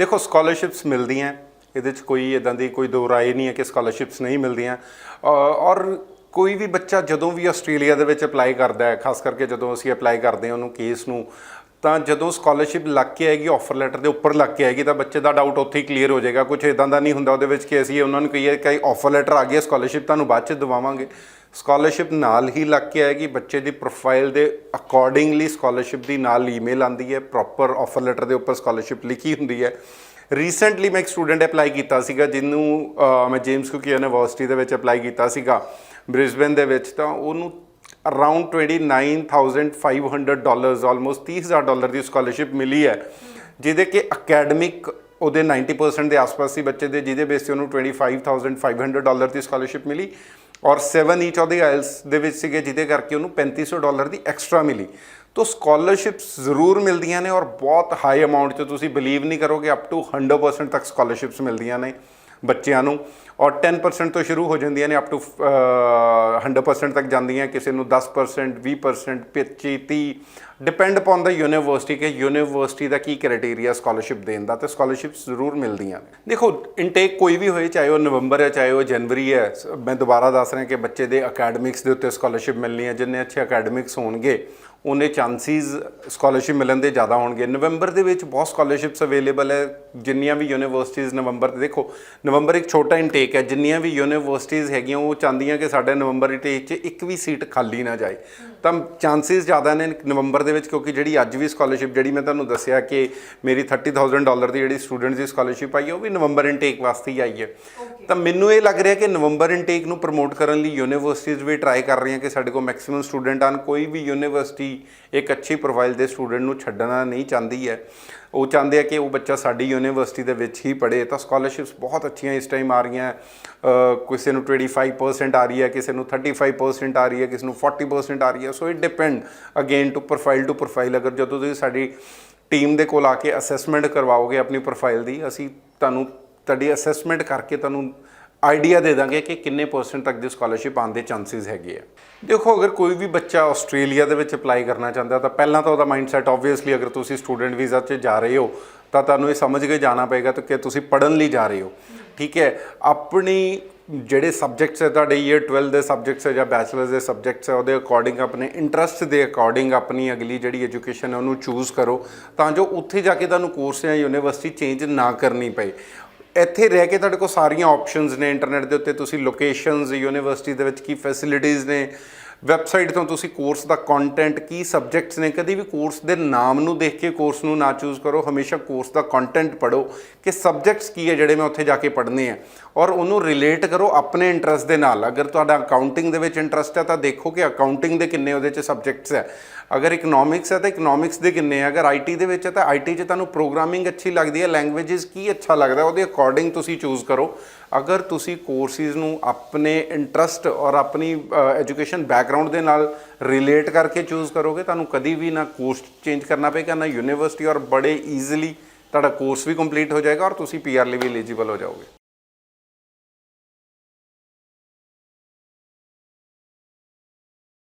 ਦੇਖੋ ਸਕਾਲਰਸ਼ਿਪਸ ਮਿਲਦੀਆਂ ਇਹਦੇ 'ਚ ਕੋਈ ਇਦਾਂ ਦੀ ਕੋਈ ਦੋ ਰਾਏ ਨਹੀਂ ਹੈ ਕਿ ਸਕਾਲਰਸ਼ਿਪਸ ਨਹੀਂ ਮਿਲਦੀਆਂ। ਔਰ ਕੋਈ ਵੀ ਬੱਚਾ ਜਦੋਂ ਵੀ ਆਸਟ੍ਰੇਲੀਆ ਦੇ ਵਿੱਚ ਅਪਲਾਈ ਕਰਦਾ ਹੈ, ਖਾਸ ਕਰਕੇ ਜਦੋਂ ਅਸੀਂ ਅਪਲਾਈ ਕਰਦੇ ਹਾਂ ਉਹਨੂੰ ਕੇਸ ਨੂੰ ਤਾਂ ਜਦੋਂ ਸਕਾਲਰਸ਼ਿਪ ਲੱਗ ਕੇ ਆਏਗੀ ਆਫਰ ਲੈਟਰ ਦੇ ਉੱਪਰ ਲੱਗ ਕੇ ਆਏਗੀ, ਤਾਂ ਬੱਚੇ ਦਾ ਡਾਊਟ ਉੱਥੇ ਹੀ ਕਲੀਅਰ ਹੋ ਜਾਏਗਾ। ਕੁਝ ਇਦਾਂ ਦਾ ਨਹੀਂ ਹੁੰਦਾ ਉਹਦੇ ਵਿੱਚ ਕਿ ਅਸੀਂ ਉਹਨਾਂ ਨੂੰ ਕਹੀਏ ਕਿ ਆਫਰ ਲੈਟਰ ਆ ਗਿਆ ਸਕਾਲਰਸ਼ਿਪ ਤੁਹਾਨੂੰ ਬਾਅਦ ਚ ਦਵਾਵਾਂਗੇ। ਸਕਾਲਰਸ਼ਿਪ ਨਾਲ ਹੀ ਲੱਗ ਕੇ ਆਏਗੀ, ਬੱਚੇ ਦੀ ਪ੍ਰੋਫਾਈਲ ਦੇ ਅਕੋਰਡਿੰਗਲੀ ਸਕਾਲਰਸ਼ਿਪ ਦੀ ਨਾਲ ਈਮੇਲ ਆਂਦੀ ਹੈ ਪ੍ਰੋਪਰ ਆਫਰ ਲੈਟਰ ਦੇ ਉੱਪਰ ਸਕਾਲਰਸ਼ਿਪ ਲਿਖੀ ਹੁੰਦੀ ਹੈ। ਰੀਸੈਂਟਲੀ ਮੈਂ ਇੱਕ ਸਟੂਡੈਂਟ ਅਪਲਾਈ ਕੀਤਾ ਸੀਗਾ, ਜਿਹਨੂੰ ਮੈਂ ਜੇਮਸ ਕੁਕ ਯੂਨੀਵਰਸਿਟੀ ਦੇ ਵਿੱਚ ਅਪਲਾਈ ਕੀਤਾ ਸੀਗਾ ਬ੍ਰਿਸਬਨ ਦੇ ਵਿੱਚ, ਤਾਂ ਉਹਨੂੰ ਅਰਾਊਂਡ 29500 ਡਾਲਰਸ ਆਲਮੋਸਟ 30000 ਡਾਲਰ ਦੀ ਸਕਾਲਰਸ਼ਿਪ ਮਿਲੀ ਹੈ, ਜਿਹਦੇ ਕਿ ਅਕੈਡਮਿਕ ਉਹਦੇ 90% ਦੇ ਆਸ-ਪਾਸ ਸੀ ਬੱਚੇ ਦੇ, ਜਿਹਦੇ ਬੇਸ ਤੇ ਉਹਨੂੰ 25500 ਡਾਲਰ ਦੀ ਸਕਾਲਰਸ਼ਿਪ ਮਿਲੀ ਔਰ 7 ਈਚ ਉਹਦੇ ਆਇਲਸ ਦੇ ਵਿੱਚ ਸੀਗੇ, ਜਿਹਦੇ ਕਰਕੇ ਉਹਨੂੰ 3500 ਡਾਲਰ ਦੀ ਐਕਸਟਰਾ ਮਿਲੀ। ਤੋ ਸਕਾਲਰਸ਼ਿਪਸ ਜ਼ਰੂਰ ਮਿਲਦੀਆਂ ਨੇ ਔਰ ਬਹੁਤ ਹਾਈ ਅਮਾਉਂਟ 'ਚ ਤੁਸੀਂ ਬਲੀਵ ਨਹੀਂ ਕਰੋਗੇ ਅਪ ਟੂ 100% ਤੱਕ ਸਕਾਲਰਸ਼ਿਪਸ ਮਿਲਦੀਆਂ ਨੇ। ਬੱਚਿਆਂ ਨੂੰ ਔਰ 10% ਤੋਂ ਸ਼ੁਰੂ ਹੋ ਜਾਂਦੀਆਂ ਨੇ ਅਪ ਟੂ 100% ਤੱਕ ਜਾਂਦੀਆਂ ਕਿਸੇ ਨੂੰ 10% 20% 25 30 ਡਿਪੈਂਡ ਅਪਨ ਦਾ ਯੂਨੀਵਰਸਿਟੀ ਕਿ ਯੂਨੀਵਰਸਿਟੀ ਦਾ ਕੀ ਕ੍ਰਾਈਟੇਰੀਆ ਸਕਾਲਰਸ਼ਿਪ ਦੇਣ ਦਾ, ਤੇ ਸਕਾਲਰਸ਼ਿਪਸ ਜ਼ਰੂਰ ਮਿਲਦੀਆਂ ਨੇ। ਦੇਖੋ ਇਨਟੇਕ ਕੋਈ ਵੀ ਹੋਏ, ਚਾਹੇ ਉਹ ਨਵੰਬਰ ਹੈ, ਚਾਹੇ ਉਹ ਜਨਵਰੀ ਹੈ ਮੈਂ ਦੁਬਾਰਾ ਦੱਸ ਰਿਹਾ ਕਿ ਬੱਚੇ ਦੇ ਅਕੈਡਮਿਕਸ ਦੇ ਉੱਤੇ ਸਕਾਲਰਸ਼ਿਪ ਮਿਲਣੀ ਹੈ, ਜਿੰਨੇ ਅੱਛੇ ਅਕੈਡਮਿਕਸ ਹੋਣਗੇ ਉਹਨੇ ਚਾਂਸਿਸ ਸਕਾਲਰਸ਼ਿਪ ਮਿਲਣ ਦੇ ਜ਼ਿਆਦਾ ਹੋਣਗੇ। ਨਵੰਬਰ ਦੇ ਵਿੱਚ ਬਹੁਤ ਸਕਾਲਰਸ਼ਿਪਸ ਅਵੇਲੇਬਲ ਹੈ। ਜਿੰਨੀਆਂ ਵੀ ਯੂਨੀਵਰਸਿਟੀਜ਼ ਨਵੰਬਰ ਤੇ ਦੇਖੋ ਨਵੰਬਰ ਇੱਕ ਛੋਟਾ ਇਨਟੇਕ ਹੈ। ਜਿੰਨੀਆਂ ਵੀ ਯੂਨੀਵਰਸਿਟੀਜ਼ ਹੈਗੀਆਂ, ਉਹ ਚਾਹੁੰਦੀਆਂ ਕਿ ਸਾਡੇ ਨਵੰਬਰ ਇਨਟੇਕ 'ਚ ਇੱਕ ਵੀ ਸੀਟ ਖਾਲੀ ਨਾ ਜਾਏ। ਤਾਂ ਚਾਂਸਿਸ ਜ਼ਿਆਦਾ ਨੇ ਨਵੰਬਰ ਦੇ ਵਿੱਚ ਕਿਉਂਕਿ ਜਿਹੜੀ ਅੱਜ ਵੀ ਸਕਾਲਰਸ਼ਿਪ ਜਿਹੜੀ ਮੈਂ ਤੁਹਾਨੂੰ ਦੱਸਿਆ ਕਿ ਮੇਰੀ 30000 ਡਾਲਰ ਦੀ ਜਿਹੜੀ ਸਟੂਡੈਂਟਸ ਦੀ ਸਕਾਲਰਸ਼ਿਪ ਆਈ ਹੈ ਉਹ ਵੀ ਨਵੰਬਰ ਇਨਟੇਕ ਵਾਸਤੇ ਹੀ ਆਈ ਹੈ। ਤਾਂ ਮੈਨੂੰ ਇਹ ਲੱਗ ਰਿਹਾ ਕਿ ਨਵੰਬਰ ਇਨਟੇਕ ਨੂੰ ਪ੍ਰਮੋਟ ਕਰਨ ਲਈ ਯੂਨੀਵਰਸਿਟੀਜ਼ ਵੀ ਟਰਾਈ ਕਰ ਰਹੀਆਂ ਕਿ ਸਾਡੇ ਕੋਲ ਮੈਕਸਿਮਮ ਸਟੂਡੈਂਟ ਆਣ ਕੋਈ ਵੀ ਯੂਨੀਵਰਸਿਟੀ ਇੱਕ ਅੱਛੀ ਪ੍ਰੋਫਾਈਲ ਦੇ ਸਟੂਡੈਂਟ ਨੂੰ ਛੱਡਣਾ ਨਹੀਂ ਚਾਹੁੰਦੀ ਹੈ। ਉਹ ਚਾਹੁੰਦੇ ਆ ਕਿ ਉਹ ਬੱਚਾ ਸਾਡੀ ਯੂਨੀਵਰਸਿਟੀ ਦੇ ਵਿੱਚ ਹੀ ਪੜ੍ਹੇ। ਤਾਂ ਸਕਾਲਰਸ਼ਿਪਸ ਬਹੁਤ ਅੱਛੀਆਂ ਇਸ ਟਾਈਮ ਆ ਰਹੀਆਂ। ਕਿਸੇ ਨੂੰ 25% ਆ ਰਹੀ ਹੈ, ਕਿਸੇ ਨੂੰ 35% ਆ ਰਹੀ ਹੈ, ਕਿਸੇ ਨੂੰ 40% ਆ ਰਹੀ ਹੈ। So it depend again to profile to profile ਅਗਰ ਜਦੋਂ ਤੁਸੀਂ ਸਾਡੀ ਟੀਮ ਦੇ ਕੋਲ ਆ ਕੇ ਅਸੈਸਮੈਂਟ ਕਰਵਾਓਗੇ ਆਪਣੀ ਪ੍ਰੋਫਾਈਲ ਦੀ, ਅਸੀਂ ਤੁਹਾਨੂੰ ਤੁਹਾਡੀ ਅਸੈਸਮੈਂਟ ਕਰਕੇ ਤੁਹਾਨੂੰ ਆਈਡੀਆ ਦੇ ਦਾਂਗੇ ਕਿ ਕਿੰਨੇ ਪਰਸੈਂਟ ਤੱਕ ਦੀ ਸਕਾਲਰਸ਼ਿਪ ਆਉਣ ਦੇ ਚਾਂਸਸ ਹੈਗੇ ਆ। ਦੇਖੋ, ਅਗਰ ਕੋਈ ਵੀ ਬੱਚਾ ਆਸਟ੍ਰੇਲੀਆ ਦੇ ਵਿੱਚ ਅਪਲਾਈ ਕਰਨਾ ਚਾਹੁੰਦਾ ਤਾਂ ਪਹਿਲਾਂ ਤਾਂ ਉਹਦਾ ਮਾਈਂਡਸੈਟ ਆਬਵੀਅਸਲੀ ਅਗਰ ਤੁਸੀਂ ਸਟੂਡੈਂਟ ਵੀਜ਼ਾ 'ਤੇ ਜਾ ਰਹੇ ਹੋ, ਤਾਂ ਤੁਹਾਨੂੰ ਇਹ ਸਮਝ ਕੇ ਜਾਣਾ ਪਏਗਾ ਤਾਂ ਕਿ ਤੁਸੀਂ ਪੜ੍ਹਨ ਲਈ ਜਾ ਰਹੇ ਹੋ। ਠੀਕ ਹੈ, ਆਪਣੀ ਜਿਹੜੇ ਸਬਜੈਕਟਸ ਹੈ ਤੁਹਾਡੇ ਈਅਰ 12 ਦੇ ਸਬਜੈਕਟਸ ਹੈ ਜਾਂ ਬੈਚਲਰਸ ਦੇ ਸਬਜੈਕਟਸ ਹੈ, ਉਹਦੇ ਅਕੋਰਡਿੰਗ ਆਪਣੇ ਇੰਟਰਸਟ ਦੇ ਅਕੋਰਡਿੰਗ ਆਪਣੀ ਅਗਲੀ ਜਿਹੜੀ ਐਜੂਕੇਸ਼ਨ ਹੈ ਉਹਨੂੰ ਚੂਜ਼ ਕਰੋ, ਤਾਂ ਜੋ ਉੱਥੇ ਜਾ ਕੇ ਤੁਹਾਨੂੰ ਕੋਰਸ ਜਾਂ ਯੂਨੀਵਰਸਿਟੀ ਚੇਂਜ ਨਾ ਕਰਨੀ ਪਏ। ਇੱਥੇ ਰਹਿ ਕੇ ਤੁਹਾਡੇ ਕੋਲ ਸਾਰੀਆਂ ਆਪਸ਼ਨਸ ਨੇ ਇੰਟਰਨੈਟ ਦੇ ਉੱਤੇ, ਤੁਸੀਂ ਲੋਕੇਸ਼ਨਸ ਯੂਨੀਵਰਸਿਟੀ ਦੇ ਵਿੱਚ ਕੀ ਫੈਸਿਲਿਟੀਆਂ ਨੇ ਵੈਬਸਾਈਟ ਤੋਂ ਤੁਸੀਂ ਕੋਰਸ ਦਾ ਕੰਟੈਂਟ ਕੀ ਸਬਜੈਕਟਸ ਨੇ, ਕਦੀ ਵੀ ਕੋਰਸ ਦੇ ਨਾਮ ਨੂੰ ਦੇਖ ਕੇ ਕੋਰਸ ਨੂੰ ਨਾ ਚੂਜ਼ ਕਰੋ, ਹਮੇਸ਼ਾ ਕੋਰਸ ਦਾ ਕੰਟੈਂਟ ਪੜੋ ਕਿ ਸਬਜੈਕਟਸ ਕੀ ਹੈ ਜਿਹੜੇ ਮੈਂ ਉੱਥੇ ਜਾ ਕੇ ਪੜ੍ਹਨੇ ਆ। ਔਰ ਉਹਨੂੰ ਰਿਲੇਟ ਕਰੋ ਆਪਣੇ ਇੰਟਰਸਟ ਦੇ ਨਾਲ। ਅਗਰ ਤੁਹਾਡਾ ਅਕਾਊਂਟਿੰਗ ਦੇ ਵਿੱਚ ਇੰਟਰਸਟ ਹੈ ਤਾਂ ਦੇਖੋ ਕਿ ਅਕਾਊਂਟਿੰਗ ਦੇ ਕਿੰਨੇ ਉਹਦੇ 'ਚ ਸਬਜੈਕਟਸ ਹੈ ਅਗਰ ਇਕਨੋਮਿਕਸ ਹੈ ਤਾਂ ਇਕਨੋਮਿਕਸ ਦੇ ਕਿੰਨੇ ਆ। ਅਗਰ ਆਈਟੀ ਦੇ ਵਿੱਚ ਹੈ ਤਾਂ ਆਈਟੀ 'ਚ ਤੁਹਾਨੂੰ ਪ੍ਰੋਗਰਾਮਿੰਗ ਅੱਛੀ ਲੱਗਦੀ ਹੈ ਲੈਂਗੁਏजेस ਕੀ ਅੱਛਾ ਲੱਗਦਾ, ਉਹਦੇ ਅਕੋਰਡਿੰਗ ਤੁਸੀਂ ਚੂਜ਼ ਕਰੋ। ਅਗਰ ਤੁਸੀਂ ਕੋਰਸਿਸ ਨੂੰ ਆਪਣੇ ਇੰਟਰਸਟ ਔਰ ਆਪਣੀ ਐਜੂਕੇਸ਼ਨ ਬੈਕ ਬੈਕਗ੍ਰਾਉਂਡ ਦੇ ਨਾਲ ਰਿਲੇਟ ਕਰਕੇ ਚੂਜ਼ ਕਰੋਗੇ, ਤੁਹਾਨੂੰ ਕਦੀ ਵੀ ਨਾ ਕੋਰਸ ਚੇਂਜ ਕਰਨਾ ਪਏਗਾ, ਨਾ ਯੂਨੀਵਰਸਿਟੀ ਔਰ ਬੜੇ ਈਜ਼ੀਲੀ ਤੁਹਾਡਾ ਕੋਰਸ ਵੀ ਕੰਪਲੀਟ ਹੋ ਜਾਏਗਾ ਔਰ ਤੁਸੀਂ ਪੀਆਰ ਲਈ ਵੀ ਐਲੀਜੀਬਲ ਹੋ ਜਾਓਗੇ।